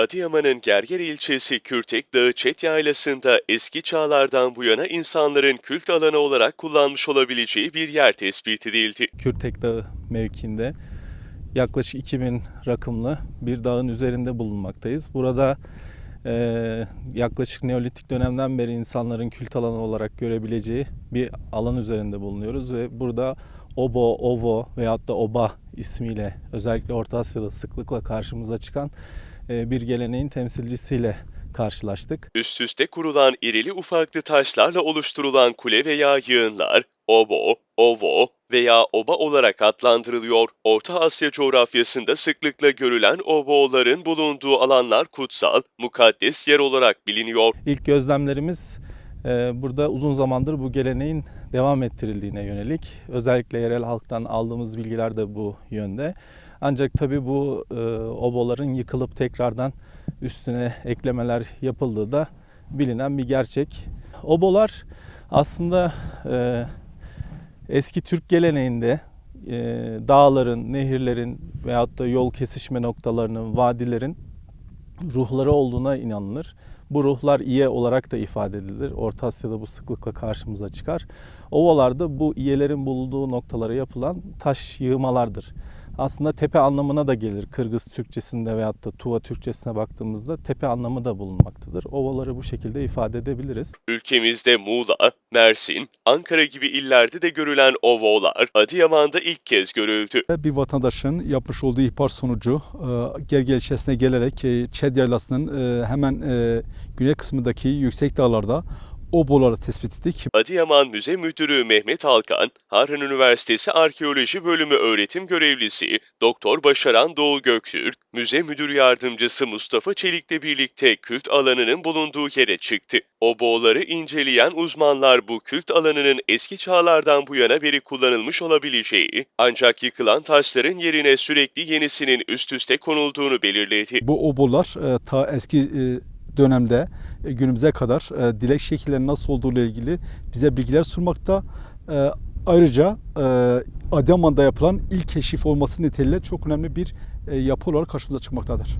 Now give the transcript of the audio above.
Adıyaman'ın Gerger ilçesi Kürtek Dağı Çet Yaylası'nda eski çağlardan bu yana insanların kült alanı olarak kullanmış olabileceği bir yer tespit edildi. Kürtek Dağı mevkiinde yaklaşık 2000 rakımlı bir dağın üzerinde bulunmaktayız. Burada e, yaklaşık Neolitik dönemden beri insanların kült alanı olarak görebileceği bir alan üzerinde bulunuyoruz ve burada Obo, Ovo veyahut da Oba ismiyle özellikle Orta Asya'da sıklıkla karşımıza çıkan bir geleneğin temsilcisiyle karşılaştık. Üst üste kurulan irili ufaklı taşlarla oluşturulan kule veya yığınlar, obo, ovo veya oba olarak adlandırılıyor. Orta Asya coğrafyasında sıklıkla görülen oboların bulunduğu alanlar kutsal, mukaddes yer olarak biliniyor. İlk gözlemlerimiz e, burada uzun zamandır bu geleneğin devam ettirildiğine yönelik. Özellikle yerel halktan aldığımız bilgiler de bu yönde. Ancak tabii bu e, oboların yıkılıp tekrardan üstüne eklemeler yapıldığı da bilinen bir gerçek. Obolar aslında e, eski Türk geleneğinde e, dağların, nehirlerin veyahut da yol kesişme noktalarının, vadilerin ruhları olduğuna inanılır. Bu ruhlar iye olarak da ifade edilir. Orta Asya'da bu sıklıkla karşımıza çıkar. Ovalarda bu iyelerin bulunduğu noktalara yapılan taş yığmalardır. Aslında tepe anlamına da gelir. Kırgız Türkçesinde veyahut da Tuva Türkçesine baktığımızda tepe anlamı da bulunmaktadır. Ovaları bu şekilde ifade edebiliriz. Ülkemizde Muğla, Mersin, Ankara gibi illerde de görülen ovolar Adıyaman'da ilk kez görüldü. Bir vatandaşın yapmış olduğu ihbar sonucu e, Gergel ilçesine gelerek e, Çed Yaylası'nın e, hemen güney kısmındaki yüksek dağlarda oboları tespit ettik. Adıyaman Müze Müdürü Mehmet Alkan, Harran Üniversitesi Arkeoloji Bölümü öğretim görevlisi Doktor Başaran Doğu Göktürk, Müze Müdür Yardımcısı Mustafa Çelik'le birlikte kült alanının bulunduğu yere çıktı. Oboğları inceleyen uzmanlar bu kült alanının eski çağlardan bu yana beri kullanılmış olabileceği, ancak yıkılan taşların yerine sürekli yenisinin üst üste konulduğunu belirledi. Bu obolar e, ta eski e, dönemde e, günümüze kadar e, dilek şekilleri nasıl olduğu ile ilgili bize bilgiler sunmakta. E, ayrıca Adıyaman'da yapılan ilk keşif olması nedeniyle çok önemli bir yapı olarak karşımıza çıkmaktadır.